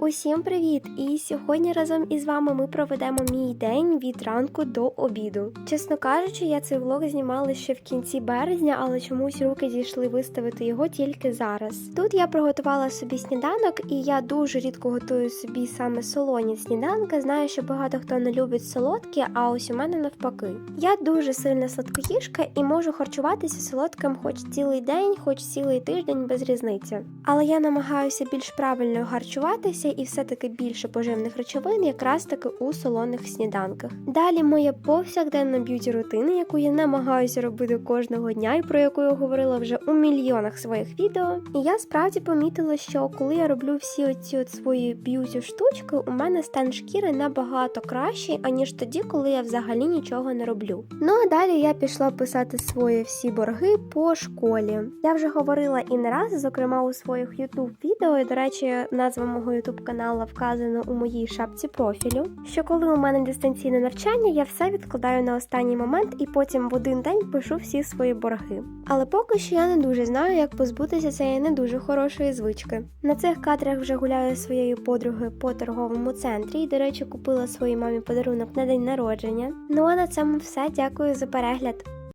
Усім привіт! І сьогодні разом із вами ми проведемо мій день від ранку до обіду. Чесно кажучи, я цей влог знімала ще в кінці березня, але чомусь руки дійшли виставити його тільки зараз. Тут я приготувала собі сніданок, і я дуже рідко готую собі саме солоні сніданки. Знаю, що багато хто не любить солодкі, а ось у мене навпаки. Я дуже сильна сладкоїжка і можу харчуватися солодким хоч цілий день, хоч цілий тиждень без різниці. Але я намагаюся більш правильно харчуватися і все-таки більше поживних речовин, якраз таки у солоних сніданках. Далі моя повсякденна б'юті рутина, яку я намагаюся робити кожного дня, і про яку я говорила вже у мільйонах своїх відео. І я справді помітила, що коли я роблю всі оці от свої б'юті штучки, у мене стан шкіри набагато кращий, аніж тоді, коли я взагалі нічого не роблю. Ну а далі я пішла писати свої всі борги по школі. Я вже говорила і не раз, зокрема у своїх YouTube відео. І, до речі, назва мого YouTube каналу вказана у моїй шапці профілю. Що коли у мене дистанційне навчання, я все відкладаю на останній момент і потім в один день пишу всі свої борги. Але поки що я не дуже знаю, як позбутися цієї не дуже хорошої звички. На цих кадрах вже гуляю своєю подругою по торговому центрі. І, до речі, купила своїй мамі подарунок на день народження. Ну а на цьому все. Дякую за перегляд.